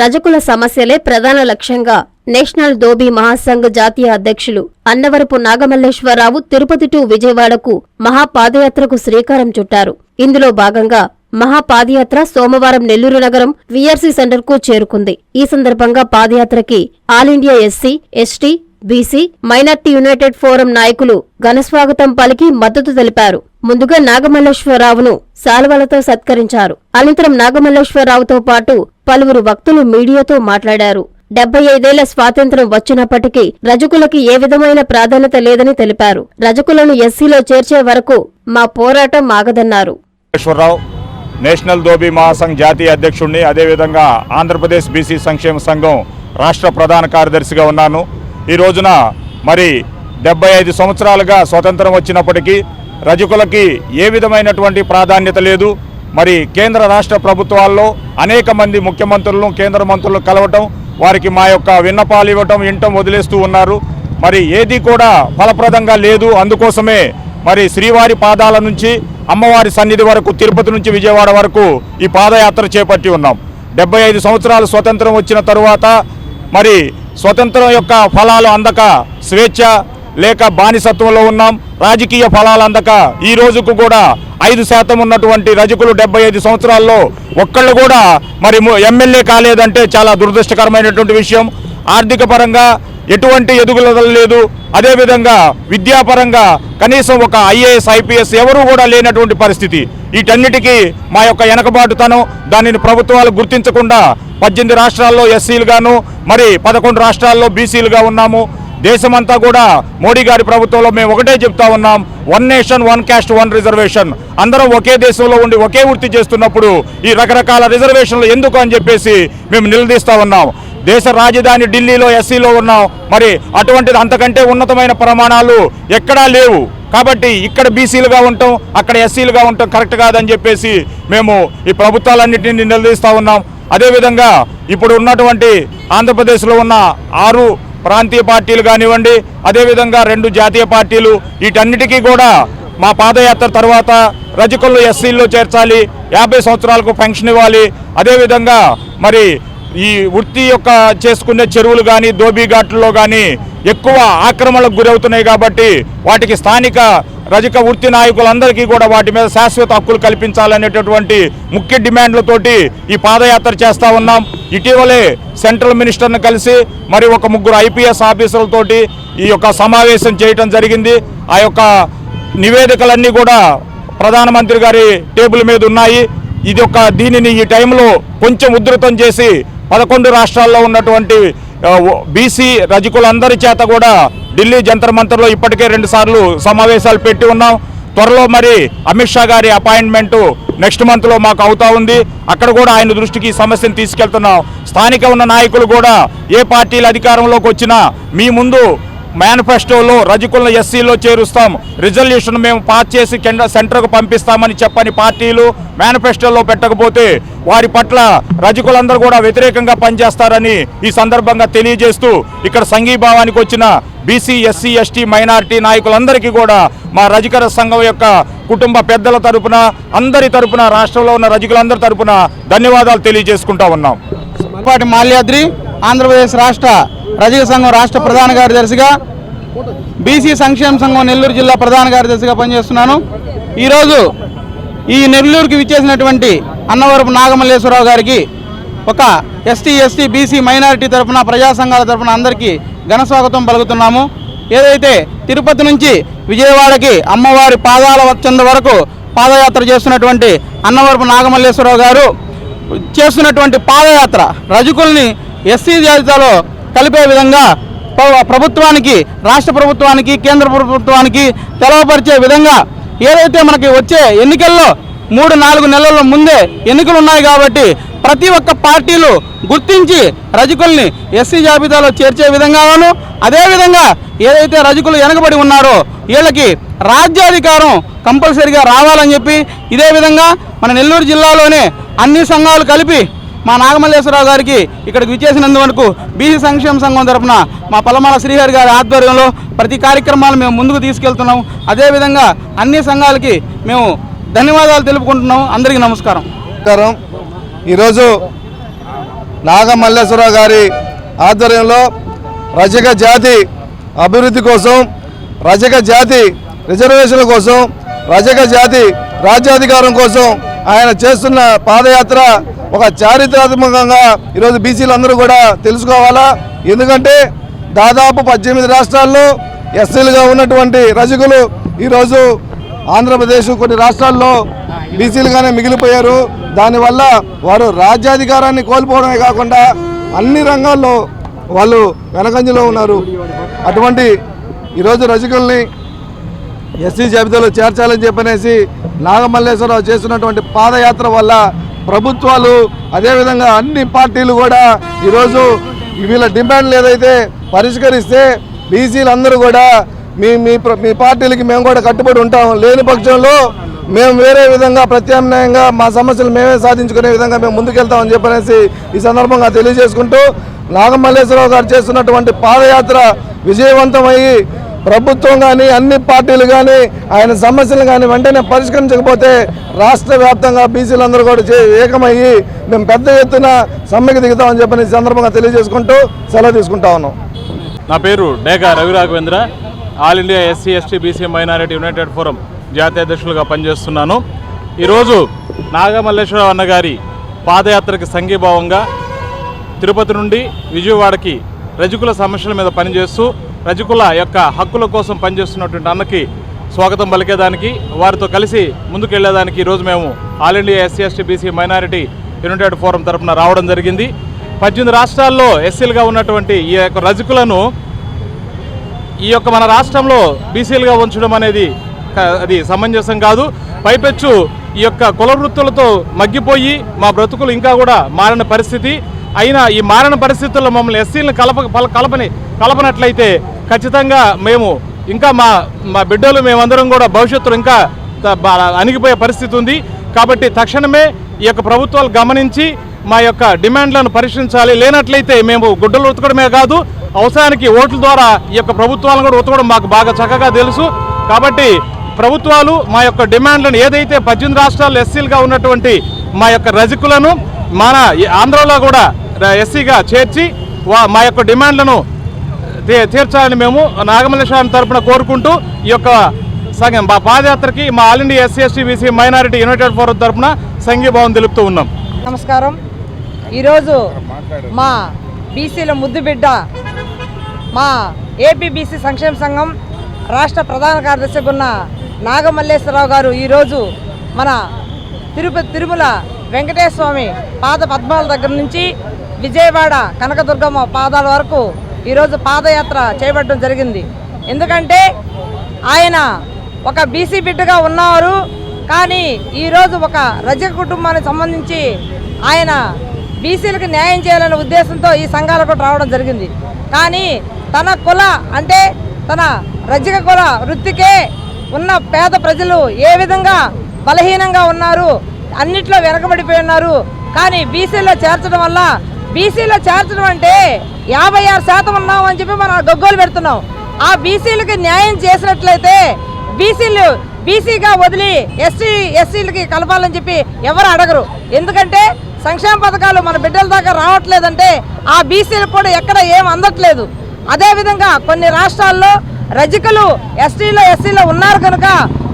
రజకుల సమస్యలే ప్రధాన లక్ష్యంగా నేషనల్ దోబీ మహాసంఘ్ జాతీయ అధ్యక్షులు అన్నవరపు నాగమల్లేశ్వరరావు తిరుపతి టు విజయవాడకు మహాపాదయాత్రకు శ్రీకారం చుట్టారు. ఇందులో భాగంగా మహాపాదయాత్ర సోమవారం నెల్లూరు నగరం వీఆర్సీ సెంటర్కు చేరుకుంది. ఈ సందర్భంగా పాదయాత్రకి all India SC ST BC minority united forum నాయకులు ఘనస్వాగతం పలికి మద్దతు తెలిపారు. ముందుగా నాగమల్లేశ్వరరావును శాల్వలతో సత్కరించారు. అనంతరం నాగమల్లేశ్వరరావుతో పాటు పలువురు వక్తులు మీడియాతో మాట్లాడారు. డెబ్బై ఐదేళ్ళ స్వాతంత్ర్యం వచ్చినప్పటికీ రజకులకి ఏ విధమైన ప్రాధాన్యత లేదని తెలిపారు. రజకులను ఎస్సీలో చేర్చే వరకు మా పోరాటం ఆగదన్నారు. నేషనల్ దోబీ మహాసంఘ్ జాతీయ అధ్యక్షుడిని అదేవిధంగా ఆంధ్రప్రదేశ్ బీసీ సంక్షేమ సంఘం రాష్ట్ర ప్రధాన కార్యదర్శిగా ఉన్నాను. ఈ రోజున మరి డెబ్బై ఐదు సంవత్సరాలుగా స్వతంత్రం వచ్చినప్పటికీ రజకులకి ఏ విధమైనటువంటి ప్రాధాన్యత లేదు. మరి కేంద్ర రాష్ట్ర ప్రభుత్వాల్లో అనేక మంది ముఖ్యమంత్రులను కేంద్ర మంత్రులు కలవటం వారికి మా యొక్క విన్నపాలు ఇవ్వటం ఇంటం వదిలేస్తూ ఉన్నారు. మరి ఏది కూడా ఫలప్రదంగా లేదు. అందుకోసమే మరి శ్రీవారి పాదాల నుంచి అమ్మవారి సన్నిధి వరకు తిరుపతి నుంచి విజయవాడ వరకు ఈ పాదయాత్ర చేపట్టి ఉన్నాం. డెబ్బై ఐదు సంవత్సరాలు స్వతంత్రం వచ్చిన తరువాత మరి స్వతంత్రం యొక్క ఫలాలు అందక స్వేచ్ఛ లేక బానిసత్వంలో ఉన్నాం. రాజకీయ ఫలాలు అందక ఈ రోజుకు కూడా ఐదు శాతం ఉన్నటువంటి రజకులు డెబ్బై ఐదు సంవత్సరాల్లో ఒక్కళ్ళు కూడా మరి ఎమ్మెల్యే కాలేదంటే చాలా దురదృష్టకరమైనటువంటి విషయం. ఆర్థిక పరంగా ఎటువంటి ఎదుగుదల లేదు. అదేవిధంగా విద్యాపరంగా కనీసం ఒక ఐఏఎస్ ఐపీఎస్ ఎవరూ కూడా లేనటువంటి పరిస్థితి. వీటన్నిటికీ మా యొక్క వెనకబాటుతనం దానిని ప్రభుత్వాలు గుర్తించకుండా పద్దెనిమిది రాష్ట్రాల్లో ఎస్సీలుగాను మరి పదకొండు రాష్ట్రాల్లో బీసీలుగా ఉన్నాము. దేశమంతా కూడా మోడీ గారి ప్రభుత్వంలో మేము ఒకటే చెప్తా ఉన్నాం one nation one caste one reservation అందరం ఒకే దేశంలో ఉండి ఒకే వృత్తి చేస్తున్నప్పుడు ఈ రకరకాల రిజర్వేషన్లు ఎందుకు అని చెప్పేసి మేము నిలదీస్తా ఉన్నాం. దేశ రాజధాని ఢిల్లీలో ఎస్సీలో ఉన్నాం. మరి అటువంటిది అంతకంటే ఉన్నతమైన ప్రమాణాలు ఎక్కడా లేవు. కాబట్టి ఇక్కడ బీసీలుగా ఉంటాం అక్కడ ఎస్సీలుగా ఉంటాం కరెక్ట్ కాదని చెప్పేసి మేము ఈ ప్రభుత్వాలన్నింటినీ నిలదీస్తా ఉన్నాం. అదేవిధంగా ఇప్పుడు ఉన్నటువంటి ఆంధ్రప్రదేశ్లో ఉన్న ఆరు ప్రాంతీయ పార్టీలు కానివ్వండి అదేవిధంగా రెండు జాతీయ పార్టీలు వీటన్నిటికీ కూడా మా పాదయాత్ర తర్వాత రజకుల్లో ఎస్సీల్లో చేర్చాలి యాభై సంవత్సరాలకు పెన్షన్ ఇవ్వాలి. అదేవిధంగా మరి ఈ వృత్తి యొక్క చేసుకునే చెరువులు కానీ ఘాట్లలో కానీ ఎక్కువ ఆక్రమణలకు గురవుతున్నాయి కాబట్టి వాటికి స్థానిక రజక వృత్తి నాయకులందరికీ కూడా వాటి మీద శాశ్వత హక్కులు కల్పించాలనేటటువంటి ముఖ్య డిమాండ్లతోటి ఈ పాదయాత్ర చేస్తూ ఉన్నాం. ఇటీవలే సెంట్రల్ మినిస్టర్ను కలిసి మరి ఒక ముగ్గురు ఐపీఎస్ ఆఫీసర్లతోటి ఈ యొక్క సమావేశం చేయటం జరిగింది. ఆ యొక్క నివేదికలన్నీ కూడా ప్రధానమంత్రి గారి టేబుల్ మీద ఉన్నాయి. ఇది ఒక దీనిని ఈ టైంలో కొంచెం ఉధృతం చేసి పదకొండు రాష్ట్రాల్లో ఉన్నటువంటి బీసీ రజకులందరి చేత కూడా ఢిల్లీ జంతర్ మంతర్లో ఇప్పటికే రెండుసార్లు సమావేశాలు పెట్టి ఉన్నాం. త్వరలో మరి అమిత్ షా గారి అపాయింట్మెంటు నెక్స్ట్ మంత్లో మాకు అవుతా ఉంది. అక్కడ కూడా ఆయన దృష్టికి ఈ సమస్యను తీసుకెళ్తున్నాం. స్థానిక ఉన్న నాయకులు కూడా ఏ పార్టీలు అధికారంలోకి వచ్చినా మీ ముందు మేనిఫెస్టోలో రజకులను ఎస్సీలో చేరుస్తాం. రిజల్యూషన్ మేము పాస్ చేసి కేంద్ర సెంటర్కు పంపిస్తామని చెప్పని పార్టీలు మేనిఫెస్టోలో పెట్టకపోతే వారి పట్ల రజకులందరూ కూడా వ్యతిరేకంగా పనిచేస్తారని ఈ సందర్భంగా తెలియజేస్తూ ఇక్కడ సంఘీభావానికి వచ్చిన బీసీ ఎస్సీ ఎస్టీ మైనారిటీ నాయకులందరికీ కూడా మా రజకర సంఘం యొక్క కుటుంబ పెద్దల తరపున అందరి తరపున రాష్ట్రంలో ఉన్న రజకులందరి తరపున ధన్యవాదాలు తెలియజేసుకుంటా ఉన్నాం. మాల్యాద్రి. ఆంధ్రప్రదేశ్ రాష్ట్ర రజక సంఘం రాష్ట్ర ప్రధాన కార్యదర్శిగా బీసీ సంక్షేమ సంఘం నెల్లూరు జిల్లా ప్రధాన కార్యదర్శిగా పనిచేస్తున్నాను. ఈరోజు ఈ నెల్లూరుకి విచ్చేసినటువంటి అన్నవరపు నాగమల్లేశ్వరరావు గారికి ఒక ఎస్టీ ఎస్టీ బీసీ మైనారిటీ తరఫున ప్రజా సంఘాల తరఫున అందరికీ ఘన స్వాగతం పలుకుతున్నాము. ఏదైతే తిరుపతి నుంచి విజయవాడకి అమ్మవారి పాదాల వచ్చంద వరకు పాదయాత్ర చేస్తున్నటువంటి అన్నవరపు నాగమల్లేశ్వరరావు గారు చేస్తున్నటువంటి పాదయాత్ర రజకుల్ని ఎస్సీ జాబితాలో కలిపే విధంగా ప్రభుత్వానికి రాష్ట్ర ప్రభుత్వానికి కేంద్ర ప్రభుత్వానికి తెలవపరిచే విధంగా ఏదైతే మనకి వచ్చే ఎన్నికల్లో మూడు నాలుగు నెలల ముందే ఎన్నికలు ఉన్నాయి కాబట్టి ప్రతి ఒక్క పార్టీలు గుర్తించి రజకుల్ని ఎస్సీ జాబితాలో చేర్చే విధంగాను అదేవిధంగా ఏదైతే రజకులు వెనకబడి ఉన్నారో వీళ్ళకి రాజ్యాధికారం కంపల్సరిగా రావాలని చెప్పి ఇదే విధంగా మన నెల్లూరు జిల్లాలోనే అన్ని సంఘాలు కలిపి మా నాగమల్లేశ్వరరావు గారికి ఇక్కడికి విచ్చేసినందుకు బీసీ సంక్షేమ సంఘం తరపున మా పలమాల శ్రీహరి గారి ఆధ్వర్యంలో ప్రతి కార్యక్రమాలు మేము ముందుకు తీసుకెళ్తున్నాం. అదేవిధంగా అన్ని సంఘాలకి మేము ధన్యవాదాలు తెలుపుకుంటున్నాం. అందరికీ నమస్కారం. నమస్కారం. ఈరోజు నాగమల్లేశ్వరరావు గారి ఆధ్వర్యంలో రజక జాతి అభివృద్ధి కోసం రజక జాతి రిజర్వేషన్ల కోసం రజక జాతి రాజ్యాధికారం కోసం ఆయన చేస్తున్న పాదయాత్ర ఒక చారిత్రాత్మకంగా ఈరోజు బీసీలు అందరూ కూడా తెలుసుకోవాలా? ఎందుకంటే దాదాపు పద్దెనిమిది రాష్ట్రాల్లో ఎస్సీలుగా ఉన్నటువంటి రజకులు ఈరోజు ఆంధ్రప్రదేశ్ కొన్ని రాష్ట్రాల్లో బీసీలుగానే మిగిలిపోయారు. దానివల్ల వారు రాజ్యాధికారాన్ని కోల్పోవడమే కాకుండా అన్ని రంగాల్లో వాళ్ళు వెనకంజలో ఉన్నారు. అటువంటి ఈరోజు రజకుల్ని ఎస్సీ జాబితాలో చేర్చాలని చెప్పనేసి నాగమల్లేశ్వరరావు చేస్తున్నటువంటి పాదయాత్ర వల్ల ప్రభుత్వాలు అదేవిధంగా అన్ని పార్టీలు కూడా ఈరోజు వీళ్ళ డిమాండ్లు ఏదైతే పరిష్కరిస్తే బీసీలందరూ కూడా మీ మీ మీ పార్టీలకి మేము కూడా కట్టుబడి ఉంటాం. లేని పక్షంలో మేము వేరే విధంగా ప్రత్యామ్నాయంగా మా సమస్యలు మేమే సాధించుకునే విధంగా మేము ముందుకెళ్తామని చెప్పనేసి ఈ సందర్భంగా తెలియజేసుకుంటూ నాగమల్లేశ్వరరావు గారు చేస్తున్నటువంటి పాదయాత్ర విజయవంతమయ్యి ప్రభుత్వం కానీ అన్ని పార్టీలు కానీ ఆయన సమస్యలు కానీ వెంటనే పరిష్కరించకపోతే రాష్ట్ర వ్యాప్తంగా బీసీలందరూ కూడా చే- ఏకమయ్యి మేము పెద్ద ఎత్తున సమ్మెకి దిగుతామని చెప్పని ఈ సందర్భంగా తెలియజేసుకుంటూ సెలవు తీసుకుంటా ఉన్నాం. నా పేరు డేగా Ravi Raghavendra all India SC ST BC minority united forum జాతీయ అధ్యక్షులుగా పనిచేస్తున్నాను. ఈరోజు నాగమల్లేశ్వరరావు అన్న గారి పాదయాత్రకి సంఘీభావంగా తిరుపతి నుండి విజయవాడకి రజకుల సమస్యల మీద పనిచేస్తూ రజకుల యొక్క హక్కుల కోసం పనిచేస్తున్నటువంటి అన్నకి స్వాగతం పలికేదానికి వారితో కలిసి ముందుకెళ్ళేదానికి ఈరోజు మేము all India SC ST BC minority united forum తరపున రావడం జరిగింది. పద్దెనిమిది రాష్ట్రాల్లో ఎస్సీలుగా ఉన్నటువంటి ఈ యొక్క రజకులను ఈ యొక్క మన రాష్ట్రంలో బీసీలుగా ఉంచడం అనేది అది సమంజసం కాదు. పైపెచ్చు ఈ యొక్క కుల వృత్తులతో మగ్గిపోయి మా బ్రతుకులు ఇంకా కూడా మారిన పరిస్థితి. అయినా ఈ మారిన పరిస్థితుల్లో మమ్మల్ని ఎస్సీలను కలప కలపని కలపనట్లయితే ఖచ్చితంగా మేము ఇంకా మా మా బిడ్డలు మేమందరం కూడా భవిష్యత్తులో ఇంకా అణిగిపోయే పరిస్థితి ఉంది. కాబట్టి తక్షణమే ఈ యొక్క ప్రభుత్వాలు గమనించి మా యొక్క డిమాండ్లను పరిశీలించాలి. లేనట్లయితే మేము గుడ్డలు ఉతకడమే కాదు అవసరానికి ఓట్ల ద్వారా ఈ యొక్క ప్రభుత్వాలను కూడా ఉతకడం మాకు బాగా చక్కగా తెలుసు. కాబట్టి ప్రభుత్వాలు మా యొక్క డిమాండ్లను ఏదైతే పద్దెనిమిది రాష్ట్రాలు ఎస్సీలుగా ఉన్నటువంటి మా యొక్క రజకులను మన ఆంధ్రలో కూడా ఎస్సీగా చేర్చి వా- మా యొక్క డిమాండ్లను తీర్చాలని మేము నాగమల్లేశ్వరం తరపున కోరుకుంటూ ఈ యొక్క సంఘం మా పాదయాత్రకి మా all India SC ST BC minority united forum తరపున సంఘీభావం తెలుపుతూ ఉన్నాం. నమస్కారం. ఈరోజు మా బీసీల ముద్దు బిడ్డ మా ఏపీబీసీ సంక్షేమ సంఘం రాష్ట్ర ప్రధాన కార్యదర్శిగా ఉన్న నాగమల్లేశ్వరరావు గారు ఈరోజు మన తిరుపతి తిరుమల వెంకటేశ్వర స్వామి పాద పద్మాల దగ్గర నుంచి విజయవాడ కనకదుర్గమ్మ పాదాల వరకు ఈరోజు పాదయాత్ర చేపట్టడం జరిగింది. ఎందుకంటే ఆయన ఒక బీసీ బిడ్డగా ఉన్నారు. కానీ ఈరోజు ఒక రజక కుటుంబానికి సంబంధించి ఆయన బీసీలకు న్యాయం చేయాలనే ఉద్దేశంతో ఈ సంఘాలకు రావడం జరిగింది. కానీ తన కుల అంటే తన రజక కుల వృత్తికే ఉన్న పేద ప్రజలు ఏ విధంగా బలహీనంగా ఉన్నారు అన్నిట్లో వెనకబడిపోయి ఉన్నారు. కానీ బీసీలో చేర్చడం వల్ల బీసీలో చేర్చడం అంటే యాభై ఆరు శాతం ఉన్నాం అని చెప్పి మనం గొగ్గోలు పెడుతున్నాం. ఆ బీసీలకి న్యాయం చేసినట్లయితే బీసీలు బీసీగా వదిలి ఎస్సీ ఎస్సీలకి కలపాలని చెప్పి ఎవరు అడగరు. ఎందుకంటే సంక్షేమ పథకాలు మన బిడ్డల దాకా రావట్లేదంటే ఆ బీసీలకు కూడా ఎక్కడ ఏం అందట్లేదు. అదేవిధంగా కొన్ని రాష్ట్రాల్లో రజికలు ఎస్టీలో ఎస్సీలో ఉన్నారు కనుక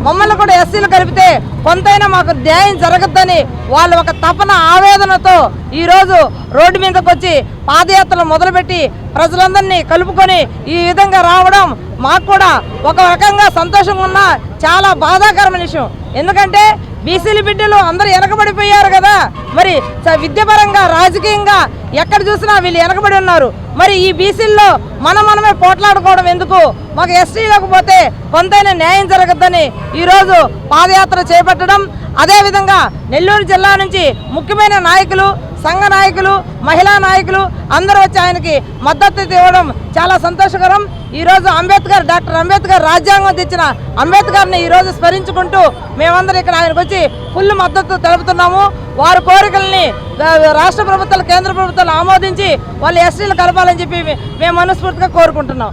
మమ్మల్ని కూడా ఎస్సీలు కలిపితే కొంతైనా మాకు న్యాయం జరగద్దని వాళ్ళు ఒక తపన ఆవేదనతో ఈరోజు రోడ్డు మీదకి వచ్చి పాదయాత్రలు మొదలుపెట్టి ప్రజలందరినీ కలుపుకొని ఈ విధంగా రావడం మాకు కూడా ఒక రకంగా సంతోషంగా ఉన్న చాలా బాధాకరమైన విషయం. ఎందుకంటే బీసీల బిడ్డలు అందరూ వెనకబడిపోయారు కదా. మరి స- విద్యాపరంగా రాజకీయంగా ఎక్కడ చూసినా వీళ్ళు వెనకబడి ఉన్నారు. మరి ఈ బీసీల్లో మనం మనమే పోట్లాడుకోవడం ఎందుకు? మాకు ఎస్టీ లేకపోతే కొంతైనా న్యాయం జరగద్దని ఈరోజు పాదయాత్ర చేపట్టడం. అదేవిధంగా నెల్లూరు జిల్లా నుంచి ముఖ్యమైన నాయకులు సంఘ నాయకులు మహిళా నాయకులు అందరూ వచ్చి ఆయనకి మద్దతు ఇవ్వడం చాలా సంతోషకరం. ఈరోజు అంబేద్కర్ డాక్టర్ అంబేద్కర్ రాజ్యాంగం తెచ్చిన అంబేద్కర్ని ఈరోజు స్మరించుకుంటూ మేమందరం ఇక్కడ ఆయనకు వచ్చి ఫుల్ మద్దతు తెలుపుతున్నాము. వారి కోరికల్ని రాష్ట్ర ప్రభుత్వాలు కేంద్ర ప్రభుత్వాలు ఆమోదించి వాళ్ళు ఎస్టీలు కలపాలని చెప్పి మేము మనస్ఫూర్తిగా కోరుకుంటున్నాం.